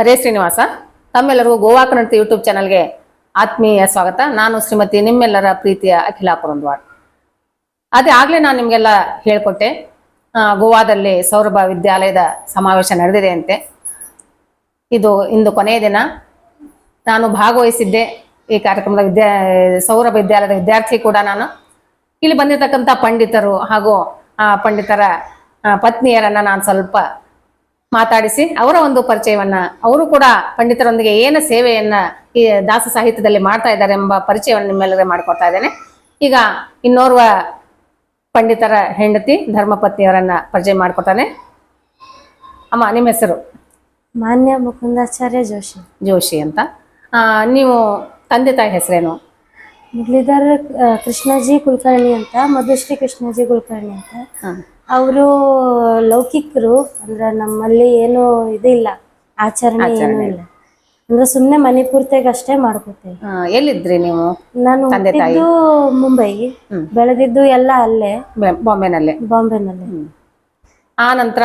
ಹರೇ ಶ್ರೀನಿವಾಸ, ತಮ್ಮೆಲ್ಲರಿಗೂ ಗೋವಾ ಕನ್ನಡತಿ ಯೂಟ್ಯೂಬ್ ಚಾನಲ್ಗೆ ಆತ್ಮೀಯ ಸ್ವಾಗತ. ನಾನು ಶ್ರೀಮತಿ ನಿಮ್ಮೆಲ್ಲರ ಪ್ರೀತಿಯ ಅಖಿಲ ಪುರಂದ್ವಾಡ್ ಅದೇ ಆಗ್ಲೇ ನಾನು ನಿಮಗೆಲ್ಲ ಹೇಳ್ಕೊಟ್ಟೆ ಗೋವಾದಲ್ಲಿ ಸೌರಭ ವಿದ್ಯಾಲಯದ ಸಮಾವೇಶ ನಡೆದಿದೆ ಅಂತೆ. ಇದು ಇಂದು ಕೊನೆಯ ದಿನ. ನಾನು ಭಾಗವಹಿಸಿದ್ದೆ ಈ ಕಾರ್ಯಕ್ರಮದ ವಿದ್ಯಾ, ಸೌರಭ ವಿದ್ಯಾಲಯದ ವಿದ್ಯಾರ್ಥಿ ಕೂಡ ನಾನು. ಇಲ್ಲಿ ಬಂದಿರತಕ್ಕಂಥ ಪಂಡಿತರು ಹಾಗೂ ಪಂಡಿತರ ಪತ್ನಿಯರನ್ನ ನಾನು ಸ್ವಲ್ಪ ಮಾತಾಡಿಸಿ ಅವರ ಒಂದು ಪರಿಚಯವನ್ನ ಅವರು ಕೂಡ ಪಂಡಿತರೊಂದಿಗೆ ಏನು ಸೇವೆಯನ್ನ ಈ ದಾಸ ಸಾಹಿತ್ಯದಲ್ಲಿ ಮಾಡ್ತಾ ಇದ್ದಾರೆ ಎಂಬ ಪರಿಚಯವನ್ನು ನಿಮ್ಮೆಲ್ಲರಿಗೆ ಮಾಡಿಕೊಡ್ತಾ ಇದ್ದೇನೆ. ಈಗ ಇನ್ನೋರ್ವ ಪಂಡಿತರ ಹೆಂಡತಿ ಧರ್ಮಪತ್ನಿಯವರನ್ನ ಪರಿಚಯ ಮಾಡಿಕೊಡ್ತಾನೆ. ಅಮ್ಮ ನಿಮ್ಮ ಹೆಸರು? ಮಾನ್ಯ ಮುಕುಂದಾಚಾರ್ಯ ಜೋಶಿ. ಜೋಶಿ ಅಂತ. ಆ, ನೀವು ತಂದೆ ತಾಯಿ ಹೆಸರೇನು? ಮುರಳೀಧರ್ ಕೃಷ್ಣಜಿ ಕುಲಕರ್ಣಿ ಅಂತ ಮಧುಶ್ರೀ ಕೃಷ್ಣಜಿ ಕುಲಕರ್ಣಿ ಅಂತ. ಹ. ಅವರು ಲೌಕಿಕರು ಅಂದ್ರೆ ನಮ್ಮಲ್ಲಿ ಏನು ಇದಿಲ್ಲ ಆಚರಣೆ ಏನು ಇಲ್ಲ. ಅಂದ್ರೆ ಸುಮ್ನೆ ಮನೆ ಪೂರ್ತಿಯಾಗಿ ಅಷ್ಟೇ ಮಾಡ್ಕೋತೇವೆ. ಆ, ಎಲ್ಲಿದ್ರಿ ನೀವು? ನಾನು ತಂದೆ ತಾಯಿ? ಹುಟ್ಟಿದ್ದು ಮುಂಬೈ ಬೆಳೆದಿದ್ದು ಎಲ್ಲ ಅಲ್ಲೇ. ಬೆ- ಬಾಂಬೆನಲ್ಲೇ? ಬಾಂಬೆನಲ್ಲಿ. ಆ ನಂತರ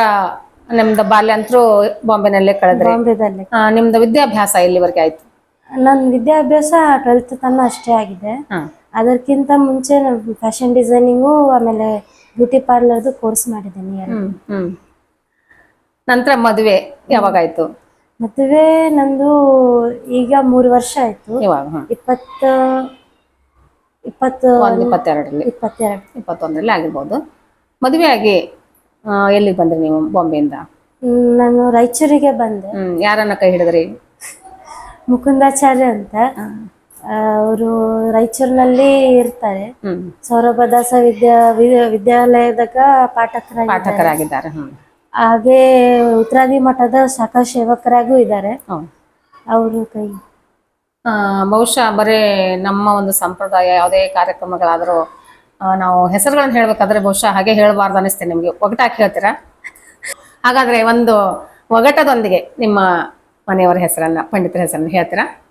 ನಿಮ್ದು ಬಾಲ್ಯ ಅಂತರೂ ಬಾಂಬೆನಲ್ಲೇ ಕಳೆದ್ರಿ? ಬಾಂಬೆದಲ್ಲೇ. ಆ, ನಿಮ್ದು ವಿದ್ಯಾಭ್ಯಾಸ ಎಲ್ಲಿವರೆಗೆ ಆಯ್ತು? ನನ್ನ ವಿದ್ಯಾಭ್ಯಾಸ ಟ್ವೆಲ್ತ್ ತನಕ ಅಷ್ಟೇ ಆಗಿದೆ. ಹಾ. ಅದಕ್ಕಿಂತ ಮುಂಚೆ ಫ್ಯಾಷನ್ ಡಿಸೈನಿಂಗು ಆಮೇಲೆ ಬ್ಯೂಟಿ ಪಾರ್ಲರ್ದು ಕೋರ್ಸ್ ಮಾಡಿದ್ದೀನಿ ಎರಡು. ಹ್ಮ್ ನಂತರ ಮದುವೆ ಯಾವಾಗಾಯ್ತು? ಮದುವೆ ನಂದು ಈಗ ಮೂರು ವರ್ಷ ಆಯ್ತು. ಇವಾಗ ಹ್ಮ್. ಇಪ್ಪತ್ತ ಇಪ್ಪತ್ತು ಒಂದ್ ಇಪ್ಪತ್ತೆರಡರಲ್ಲಿ. ಇಪ್ಪತ್ತೆರಡು. ಇಪ್ಪತ್ತೊಂದರಲ್ಲಿ ಆಗಿರ್ಬೋದು. ಮದುವೆ ಆಗಿ ಆ, ಎಲ್ಲಿಗೆ ಬಂದ್ರಿ ನೀವು ಬಾಂಬೆಯಿಂದ? ಹ್ಮ್, ನಾನು ರಾಯಚೂರಿಗೆ ಬಂದೆ. ಹ್ಮ್ ಯಾರನ್ನ ಕೈ ಹಿಡಿದ್ರಿ? ಮುಕುಂದಾಚಾರ್ಯ ಅಂತ. ಅವರು ರಾಯಚೂರಿನಲ್ಲಿ ಇರ್ತಾರೆ. ಸೌರಭದಾಸ ವಿದ್ಯಾ ವಿ- ವಿದ್ಯಾಲಯದಾಗ ಪಾಠಕರಾಗಿ ಪಾಠಕರಾಗಿದ್ದಾರೆ ಹಾಗೆ ಉತ್ತರಾದಿ ಮಠದ ಶಾಖಾ ಸೇವಕರಾಗೂ ಇದ್ದಾರೆ. ಅವರು ಕೈ. ಬಹುಶಃ ಬರೇ ನಮ್ಮ ಒಂದು ಸಂಪ್ರದಾಯ ಯಾವುದೇ ಕಾರ್ಯಕ್ರಮಗಳಾದರೂ ನಾವು ಹೆಸರುಗಳನ್ನ ಹೇಳ್ಬೇಕಾದ್ರೆ ಬಹುಶಃ ಹಾಗೆ ಹೇಳಬಾರ್ದು ಅನಿಸ್ತೆ ನಿಮಗೆ. ಒಗಟಾಗಿ ಹೇಳ್ತೀರಾ? ಹಾಗಾದ್ರೆ ಒಂದು ಒಗಟದೊಂದಿಗೆ ನಿಮ್ಮ ಮನೆಯವರ ಹೆಸರನ್ನ ಪಂಡಿತರ ಹೆಸರನ್ನ ಹೇಳ್ತೀರಾ?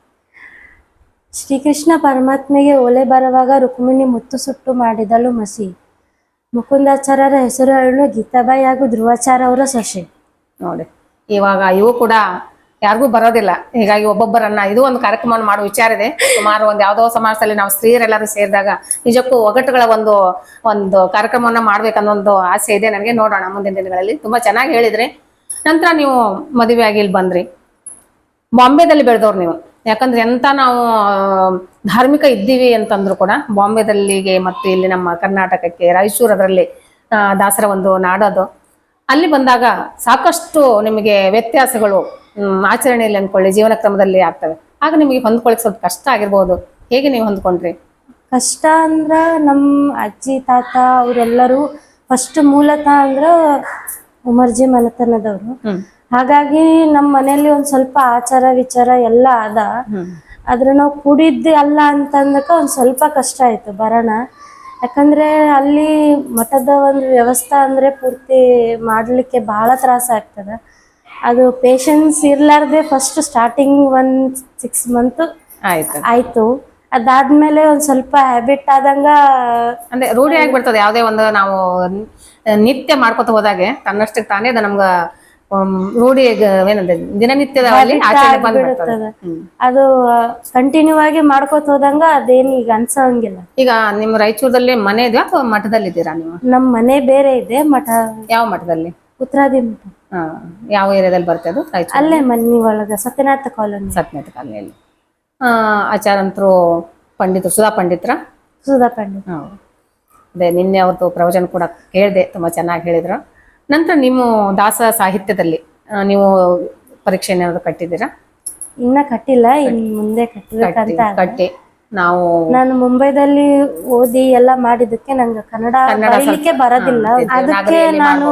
ಶ್ರೀಕೃಷ್ಣ ಪರಮಾತ್ಮೆಗೆ ಒಲೆ ಬರುವಾಗ ರುಕ್ಮಿಣಿ ಮುತ್ತು ಸುಟ್ಟು ಮಾಡಿದಳು ಮಸಿ. ಮುಕುಂದಾಚಾರ್ಯರ ಹೆಸರು ಹೇಳು ಗೀತಾಬಾಯಿ ಹಾಗೂ ಧ್ರುವಾಚಾರ ಅವರ ಸೊಸೆ. ನೋಡಿ, ಇವಾಗ ಇವು ಕೂಡ ಯಾರಿಗೂ ಬರೋದಿಲ್ಲ. ಹೀಗಾಗಿ ಒಬ್ಬೊಬ್ಬರನ್ನ ಇದು ಒಂದು ಕಾರ್ಯಕ್ರಮ ಮಾಡುವ ವಿಚಾರ ಇದೆ. ಸುಮಾರು ಒಂದು ಯಾವುದೋ ಸಮಾಜದಲ್ಲಿ ನಾವು ಸ್ತ್ರೀಯರೆಲ್ಲರೂ ಸೇರಿದಾಗ ನಿಜಕ್ಕೂ ಒಗಟುಗಳ ಒಂದು ಒಂದು ಕಾರ್ಯಕ್ರಮವನ್ನ ಮಾಡ್ಬೇಕನ್ನೋ ಒಂದು ಆಸೆ ಇದೆ ನನಗೆ. ನೋಡೋಣ ಮುಂದಿನ ದಿನಗಳಲ್ಲಿ. ತುಂಬಾ ಚೆನ್ನಾಗಿ ಹೇಳಿದ್ರಿ. ನಂತರ ನೀವು ಮದುವೆ ಆಗಿ ಇಲ್ಲಿ ಬಂದ್ರಿ. ಬಾಂಬೆದಲ್ಲಿ ಬೆಳೆದವ್ರು ನೀವು. ಯಾಕಂದ್ರೆ ಎಂತ ನಾವು ಧಾರ್ಮಿಕ ಇದ್ದೀವಿ ಅಂತಂದ್ರು ಕೂಡ ಬಾಂಬೆದಲ್ಲಿಗೆ ಮತ್ತು ಇಲ್ಲಿ ನಮ್ಮ ಕರ್ನಾಟಕಕ್ಕೆ ರಾಯಚೂರು ಅದರಲ್ಲಿ ದಾಸರ ಒಂದು ನಾಡೋದು ಅಲ್ಲಿ ಬಂದಾಗ ಸಾಕಷ್ಟು ನಿಮಗೆ ವ್ಯತ್ಯಾಸಗಳು ಆಚರಣೆಯಲ್ಲಿ ಅನ್ಕೊಳ್ಳಿ ಜೀವನ ಕ್ರಮದಲ್ಲಿ ಆಗ್ತವೆ. ಆಗ ನಿಮಗೆ ಹೊಂದ್ಕೊಳ್ಳಿಕ್ ಸ್ವಲ್ಪ ಕಷ್ಟ ಆಗಿರ್ಬೋದು. ಹೇಗೆ ನೀವು ಹೊಂದ್ಕೊಂಡ್ರಿ? ಕಷ್ಟ ಅಂದ್ರ ನಮ್ಮ ಅಜ್ಜಿ ತಾತ ಅವರೆಲ್ಲರೂ ಫಸ್ಟ್ ಮೂಲತಃ ಅಂದ್ರ ಉಮರ್ಜಿ ಮನೆತನದವರು. ಹಾಗಾಗಿ ನಮ್ಮ ಮನೆಯಲ್ಲಿ ಒಂದ್ ಸ್ವಲ್ಪ ಆಚಾರ ವಿಚಾರ ಎಲ್ಲ ಅದ. ಆದ್ರೆ ನಾವು ಕುಡಿದ್ದು ಅಲ್ಲ ಅಂತಂದಕ್ಕ ಒಂದ್ ಸ್ವಲ್ಪ ಕಷ್ಟ ಆಯ್ತು ಬರೋಣ. ಯಾಕಂದ್ರೆ ಅಲ್ಲಿ ಮಠದ ಒಂದು ವ್ಯವಸ್ಥೆ ಅಂದ್ರೆ ಪೂರ್ತಿ ಮಾಡ್ಲಿಕ್ಕೆ ಬಹಳ ತ್ರಾಸ ಆಗ್ತದ. ಅದು ಪೇಷನ್ಸ್ ಇರ್ಲಾರ್ದೆ first starting one six month ಆಯ್ತು. ಆಯ್ತು. ಅದಾದ್ಮೇಲೆ ಒಂದ್ ಸ್ವಲ್ಪ ಹ್ಯಾಬಿಟ್ ಆದಂಗ ಅಂದ್ರೆ ರೂಢಿ ಆಗ್ಬಿಡ್ತದೆ. ಯಾವುದೇ ಒಂದು ನಾವು ನಿತ್ಯ ಮಾಡ್ಕೊತ ಹೋದಾಗೆ ತನ್ನಷ್ಟಕ್ಕೆ ತಾನೇ ಅದು ನಮ್ಗ ರೂಢಿ ಈಗ ಏನಂದ್ರೆ. ಹ್ಮ್. ಅದು ಕಂಟಿನ್ಯೂ ಆಗಿ ಮಾಡ್ಕೋತ ಹೋದಂಗ ಅದೇನ್ ಈಗ ಅನ್ಸಂಗಿಲ್ಲ. ಈಗ ನಿಮ್ ರಾಯಚೂರದಲ್ಲಿ ಮನೆ ಇದೆಯಾ ಅಥವಾ ಮಠದಲ್ಲಿ ಇದ್ದೀರಾ ನೀವು? ನಮ್ ಮನೆ ಬೇರೆ ಇದೆ ಮಠ ಯಾವ ಮಠದಲ್ಲಿ? ಉತ್ತರಾದಿ ಮಠ. ಯಾವ ಏರಿಯಾದಲ್ಲಿ ಬರ್ತದೆ ಅದು ರಾಯಚೂರು? ಅಲ್ಲೇ ಮನಿ ಒಳಗ ಸತ್ಯನಾಥ ಕಾಲೋನಿ. ಸತ್ಯನಾಥ ಕಾಲೋನಿಯಲ್ಲಿ. ಆ ಆಚಾರಂತರು ಪಂಡಿತರು ಸುಧಾ ಪಂಡಿತರ? ಸುಧಾ ಪಂಡಿತ್. ಅದೇ ನಿನ್ನೆ ಅವ್ರದ್ದು ಪ್ರವಚನ ಕೂಡ ಕೇಳಿದೆ ತುಂಬಾ ಚೆನ್ನಾಗಿ ಹೇಳಿದ್ರು. ನಂತರ ನಿಮ್ಮ ದಾಸ ಸಾಹಿತ್ಯದಲ್ಲಿ ಆ, ನೀವು ಪರೀಕ್ಷೆ ಏನಾದ್ರು ಕಟ್ಟಿದ್ದೀರಾ? ಇನ್ನ ಕಟ್ಟಿಲ್ಲ ಇನ್ ಮುಂದೆ ಕಟ್ಟಿ ಕಟ್ಟಬೇಕಂತ ಅದ. ಕಟ್ಟಿ. ನಾವು ನಾನು ಮುಂಬೈದಲ್ಲಿ ಓದಿ ಎಲ್ಲ ಮಾಡಿದಕ್ಕೆ ನಂಗೆ ಕನ್ನಡ ಕನ್ನಡ ಬರೀಲಿಕ್ಕೆ ಬರೋದಿಲ್ಲ. ಹಾ, ಅದಕ್ಕೆ ನಾಗರಿಯಲ್ಲಿ ನಾನು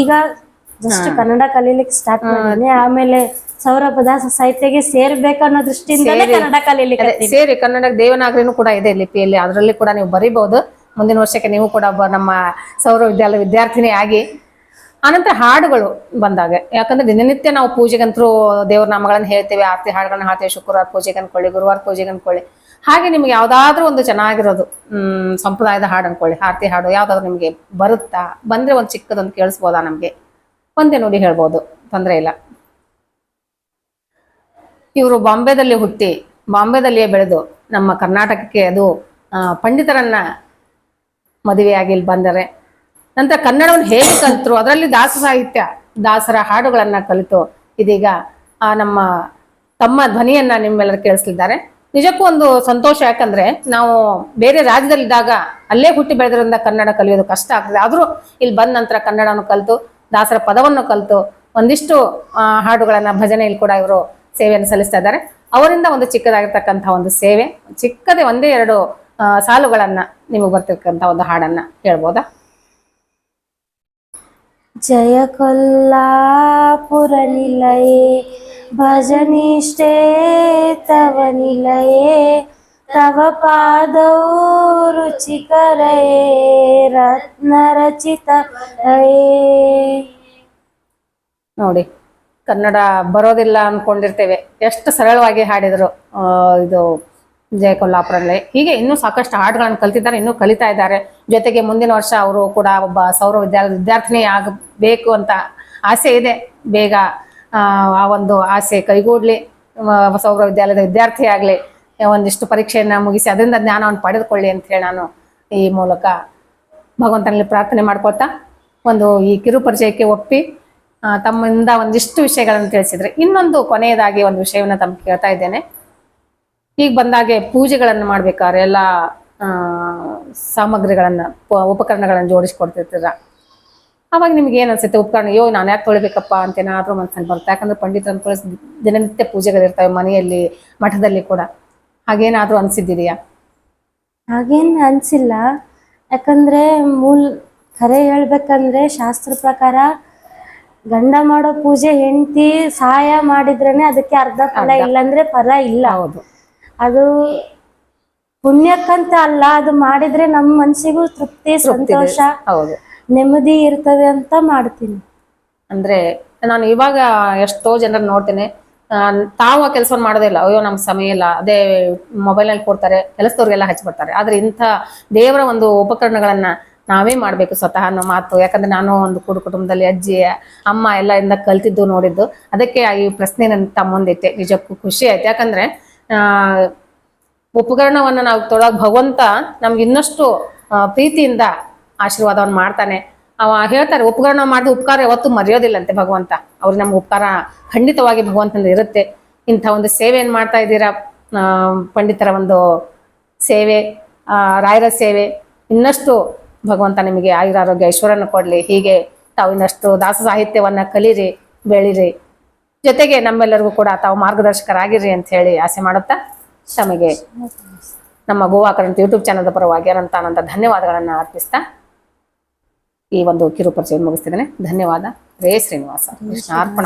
ಈಗ ಜಸ್ಟ್ ಕನ್ನಡ ಕಲೀಲಿಕ್ಕೆ ಸ್ಟಾರ್ಟ್ ಮಾಡಿದ್ದೀನಿ. ಆಮೇಲೆ ಸೌರಭ ದಾಸ ಸಾಹಿತ್ಯಗೆ ಸೇರ್ಬೇಕನ್ನೋ ದೃಷ್ಟಿಯಿಂದಲೇ ಕನ್ನಡ ಕಲೀಲಿಕ್ಕೆ ಸೇರಿ ಕನ್ನಡ ದೇವನಾಗರಿನೂ ಕೂಡ ಇದೆ ಲಿಪಿಯಲ್ಲಿ ಅದರಲ್ಲಿ ಕೂಡ ನೀವು ಬರಿಬಹುದು. ಮುಂದಿನ ವರ್ಷಕ್ಕೆ ನೀವು ಕೂಡ ನಮ್ಮ ಸೌರ ವಿದ್ಯಾಲಯ ವಿದ್ಯಾರ್ಥಿನಿ ಆಗಿ, ಆನಂತರ ಹಾಡುಗಳು ಬಂದಾಗ. ಯಾಕಂದ್ರೆ ದಿನನಿತ್ಯ ನಾವು ಪೂಜೆಗಂತರೂ ದೇವ್ರ ನಾಮಗಳನ್ನ ಹೇಳ್ತೇವೆ, ಆರತಿ ಹಾಡುಗಳನ್ನ ಹಾಡ್ತೇವೆ, ಶುಕ್ರವಾರ ಪೂಜೆಗೆ ಅನ್ಕೊಳ್ಳಿ, ಗುರುವಾರ ಪೂಜೆಗೆ ಅನ್ಕೊಳ್ಳಿ. ಹಾಗೆ ನಿಮ್ಗೆ ಯಾವ್ದಾದ್ರೂ ಒಂದು ಚೆನ್ನಾಗಿರೋದು, ಹ್ಮ್, ಸಂಪ್ರದಾಯದ ಹಾಡು ಅನ್ಕೊಳ್ಳಿ, ಆರತಿ ಹಾಡು ಯಾವ್ದಾದ್ರು ನಿಮ್ಗೆ ಬರುತ್ತಾ? ಬಂದ್ರೆ ಒಂದು ಚಿಕ್ಕದೊಂದು ಕೇಳಿಸ್ಬೋದಾ ನಮ್ಗೆ? ಒಂದೇ ನೋಡಿ ಹೇಳ್ಬೋದು, ತೊಂದರೆ ಇಲ್ಲ. ಇವರು ಬಾಂಬೆದಲ್ಲಿ ಹುಟ್ಟಿ, ಬಾಂಬೆದಲ್ಲಿಯೇ ಬೆಳೆದು, ನಮ್ಮ ಕರ್ನಾಟಕಕ್ಕೆ ಅದು ಪಂಡಿತರನ್ನ ಮದುವೆಯಾಗಿ ಇಲ್ಲಿ ಬಂದರೆ. ನಂತರ ಕನ್ನಡವನ್ನು ಹೇಗೆ ಕಲಿತರು? ಅದರಲ್ಲಿ ದಾಸ ಸಾಹಿತ್ಯ, ದಾಸರ ಹಾಡುಗಳನ್ನ ಕಲಿತು. ಇದೀಗ, ಆ, ನಮ್ಮ ತಮ್ಮ ಧ್ವನಿಯನ್ನ ನಿಮ್ಮೆಲ್ಲರೂ ಕೇಳಿಸ್ಲಿದ್ದಾರೆ ನಿಜಕ್ಕೂ ಒಂದು ಸಂತೋಷ ಯಾಕಂದ್ರೆ, ನಾವು ಬೇರೆ ರಾಜ್ಯದಲ್ಲಿದ್ದಾಗ ಅಲ್ಲೇ ಹುಟ್ಟಿ ಬೆಳೆದ್ರಿಂದ ಕನ್ನಡ ಕಲಿಯೋದು ಕಷ್ಟ ಆಗ್ತದೆ. ಆದ್ರೂ ಇಲ್ಲಿ ಬಂದ ನಂತರ ಕನ್ನಡವನ್ನು ಕಲಿತು, ದಾಸರ ಪದವನ್ನು ಕಲಿತು, ಒಂದಿಷ್ಟು ಹಾಡುಗಳನ್ನು ಭಜನೆಯಲ್ಲಿ ಕೂಡ ಇವರು ಸೇವೆಯನ್ನು ಸಲ್ಲಿಸ್ತಾ ಇದ್ದಾರೆ. ಅವರಿಂದ ಒಂದು ಚಿಕ್ಕದಾಗಿರ್ತಕ್ಕಂಥ ಒಂದು ಸೇವೆ, ಚಿಕ್ಕದೇ ಒಂದೇ ಎರಡು ಸಾಲುಗಳನ್ನ ನಿಮಗೆ ಬರ್ತಿರ್ತಕ್ಕಂಥ ಒಂದು ಹಾಡನ್ನ ಹೇಳ್ಬೋದಾ? ಜಯ ಕೊಲ್ಲಾಪುರ ನಿಲಯೇ ಭಜನಿಷ್ಠೇ ತವ ನಿಲಯೇ ತವ ಪಾದೌ ರುಚಿಕರೇ ರತ್ನ ರಚಿತ ನೋಡಿ ಕನ್ನಡ ಬರೋದಿಲ್ಲ ಅನ್ಕೊಂಡಿರ್ತೇವೆ. ಎಷ್ಟು ಸರಳವಾಗಿ ಹಾಡಿದ್ರು ಇದು ಜಯ ಕೊಲ್ಲಾಪುರಲ್ಲಿ. ಹೀಗೆ ಇನ್ನೂ ಸಾಕಷ್ಟು ಹಾಡುಗಳನ್ನು ಕಲ್ತಿದ್ದಾರೆ ಇನ್ನೂ ಕಲಿತಾ ಇದ್ದಾರೆ. ಜೊತೆಗೆ ಮುಂದಿನ ವರ್ಷ ಅವರು ಕೂಡ ಒಬ್ಬ ಸೌರ ವಿದ್ಯಾಲಯದ ವಿದ್ಯಾರ್ಥಿನಿ ಆಗಬೇಕು ಅಂತ ಆಸೆ ಇದೆ. ಬೇಗ ಆ, ಒಂದು ಆಸೆ ಕೈಗೂಡ್ಲಿ. ಸೌರ ವಿದ್ಯಾಲಯದ ವಿದ್ಯಾರ್ಥಿ ಆಗಲಿ ಒಂದಿಷ್ಟು ಪರೀಕ್ಷೆಯನ್ನ ಮುಗಿಸಿ ಅದರಿಂದ ಜ್ಞಾನವನ್ನು ಪಡೆದುಕೊಳ್ಳಿ ಅಂತ ಹೇಳಿ ನಾನು ಈ ಮೂಲಕ ಭಗವಂತನಲ್ಲಿ ಪ್ರಾರ್ಥನೆ ಮಾಡ್ಕೊಳ್ತಾ ಒಂದು ಈ ಕಿರು ಪರಿಚಯಕ್ಕೆ ಒಪ್ಪಿ ತಮ್ಮಿಂದ ಒಂದಿಷ್ಟು ವಿಷಯಗಳನ್ನು ತಿಳಿಸಿದ್ರೆ ಇನ್ನೊಂದು ಕೊನೆಯದಾಗಿ ಒಂದು ವಿಷಯವನ್ನು ತಮ್ಗೆ ಕೇಳ್ತಾ ಇದ್ದೇನೆ. ಈಗ ಬಂದಾಗೆ ಪೂಜೆಗಳನ್ನು ಮಾಡ್ಬೇಕಾದ್ರೆ ಎಲ್ಲ ಆ, ಸಾಮಗ್ರಿಗಳನ್ನ ಉಪಕರಣಗಳನ್ನ ಜೋಡಿಸ್ಕೊಡ್ತಿರ್ತೀರ? ಅವಾಗ ನಿಮ್ಗೆ ಏನ್ ಅನ್ಸುತ್ತೆ? ಉಪಕರಣ ಅಯ್ಯೋ ನಾನು ಯಾಕೆ ತೊಳಿಬೇಕಪ್ಪ? ಅಂತ ಏನಾದರೂ ಮನ್ಸಲ್ಲಿ ಬರುತ್ತೆ. ಯಾಕಂದ್ರೆ ಪಂಡಿತರನ್ನು ದಿನನಿತ್ಯ ದಿನನಿತ್ಯ ಪೂಜೆಗಳಿರ್ತವೆ ಮನೆಯಲ್ಲಿ ಮಠದಲ್ಲಿ ಕೂಡ. ಹಾಗೇನಾದ್ರೂ ಅನ್ಸಿದ್ದೀರಿಯಾ? ಹಾಗೇನು ಅನ್ಸಿಲ್ಲ. ಯಾಕಂದ್ರೆ ಮೂಲ್ ಕರೆ ಹೇಳ್ಬೇಕಂದ್ರೆ ಶಾಸ್ತ್ರ ಪ್ರಕಾರ ಗಂಡ ಮಾಡೋ ಪೂಜೆ ಹೆಂಡತಿ ಸಹಾಯ ಮಾಡಿದ್ರೇನೆ ಅದಕ್ಕೆ ಅರ್ಧ ಫಲ ಇಲ್ಲಂದ್ರೆ ಫಲ ಇಲ್ಲ. ಹೌದು. ಅದು ಪುಣ್ಯಕ್ಕಂತ ಅಲ್ಲ ಅದು ಮಾಡಿದ್ರೆ ನಮ್ಮ ಮನ್ಸಿಗೂ ತೃಪ್ತಿ ಸಂತೋಷ ಹೌದು. ನೆಮ್ಮದಿ ಇರ್ತದೆ ಅಂತ ಮಾಡ್ತೀನಿ. ಅಂದ್ರೆ ನಾನು ಇವಾಗ ಎಷ್ಟೋ ಜನ ನೋಡ್ತೇನೆ ತಾವು ಆ ಕೆಲಸವನ್ನು ಮಾಡೋದಿಲ್ಲ ಅಯ್ಯೋ ನಮ್ ಸಮಯ ಇಲ್ಲ. ಅದೇ ಮೊಬೈಲ್ನಲ್ಲಿ ಕೊಡ್ತಾರೆ ಕೆಲಸದವ್ರಿಗೆಲ್ಲ ಹಚ್ಚಿಬಿಡ್ತಾರೆ ಆದ್ರೆ ಇಂಥ ದೇವರ ಒಂದು ಉಪಕರಣಗಳನ್ನ ನಾವೇ ಮಾಡ್ಬೇಕು ಸ್ವತಃ ಅನ್ನೋ ಮಾತು. ಯಾಕಂದ್ರೆ ನಾನು ಒಂದು ಕೂಡು ಕುಟುಂಬದಲ್ಲಿ ಅಜ್ಜಿ ಅಮ್ಮ ಎಲ್ಲ ಇಂದ ಕಲ್ತಿದ್ದು ನೋಡಿದ್ದು. ಅದಕ್ಕೆ ಈ ಪ್ರಶ್ನೆ ನನ್ನ ತಮ್ಮ ಮುಂದಿಟ್ಟೆ ನಿಜಕ್ಕೂ ಖುಷಿ ಆಯ್ತು. ಯಾಕಂದ್ರೆ ಉಪಕರಣವನ್ನ ನಾವು ತೊಡೋಕೆ ಭಗವಂತ ನಮ್ಗೆ ಇನ್ನಷ್ಟು ಪ್ರೀತಿಯಿಂದ ಆಶೀರ್ವಾದವನ್ನು ಮಾಡ್ತಾನೆ. ಅವ ಹೇಳ್ತಾರೆ, ಉಪಕರಣ ಮಾಡಿದ ಉಪಕಾರ ಯಾವತ್ತೂ ಮರೆಯೋದಿಲ್ಲಂತೆ ಭಗವಂತ. ಅವ್ರು ನಮ್ಗೆ ಉಪಕಾರ ಖಂಡಿತವಾಗಿ ಭಗವಂತನ ಇರುತ್ತೆ. ಇಂಥ ಒಂದು ಸೇವೆಯನ್ನು ಮಾಡ್ತಾ ಇದ್ದೀರಾ? ಪಂಡಿತರ ಒಂದು ಸೇವೆ ರಾಯರ ಸೇವೆ, ಇನ್ನಷ್ಟು ಭಗವಂತ ನಿಮಗೆ ಆಯುರಾರೋಗ್ಯ, ಐಶ್ವರ್ಯನ ಕೊಡಲಿ. ಹೀಗೆ ತಾವು ಇನ್ನಷ್ಟು ದಾಸ ಸಾಹಿತ್ಯವನ್ನ ಕಲೀರಿ, ಬೆಳೀರಿ. ಜೊತೆಗೆ ನಮ್ಮೆಲ್ಲರಿಗೂ ಕೂಡ ತಾವು ಮಾರ್ಗದರ್ಶಕರಾಗಿರಿ ಅಂತ ಹೇಳಿ ಆಸೆ ಮಾಡುತ್ತಾ ತಮಗೆ ನಮ್ಮ ಗೋವಾ ಯೂಟ್ಯೂಬ್ ಚಾನಲ್ ಪರವಾಗಿ ಅನಂತ ಅನಂತ ಧನ್ಯವಾದಗಳನ್ನು ಅರ್ಪಿಸ್ತಾ ಈ ಒಂದು ಕಿರು ಪರಿಚಯ ಮುಗಿಸ್ತಿದ್ದೇನೆ. ಧನ್ಯವಾದ. ರೇ ಶ್ರೀನಿವಾಸ. ಕೃಷ್ಣ ಅರ್ಪಣ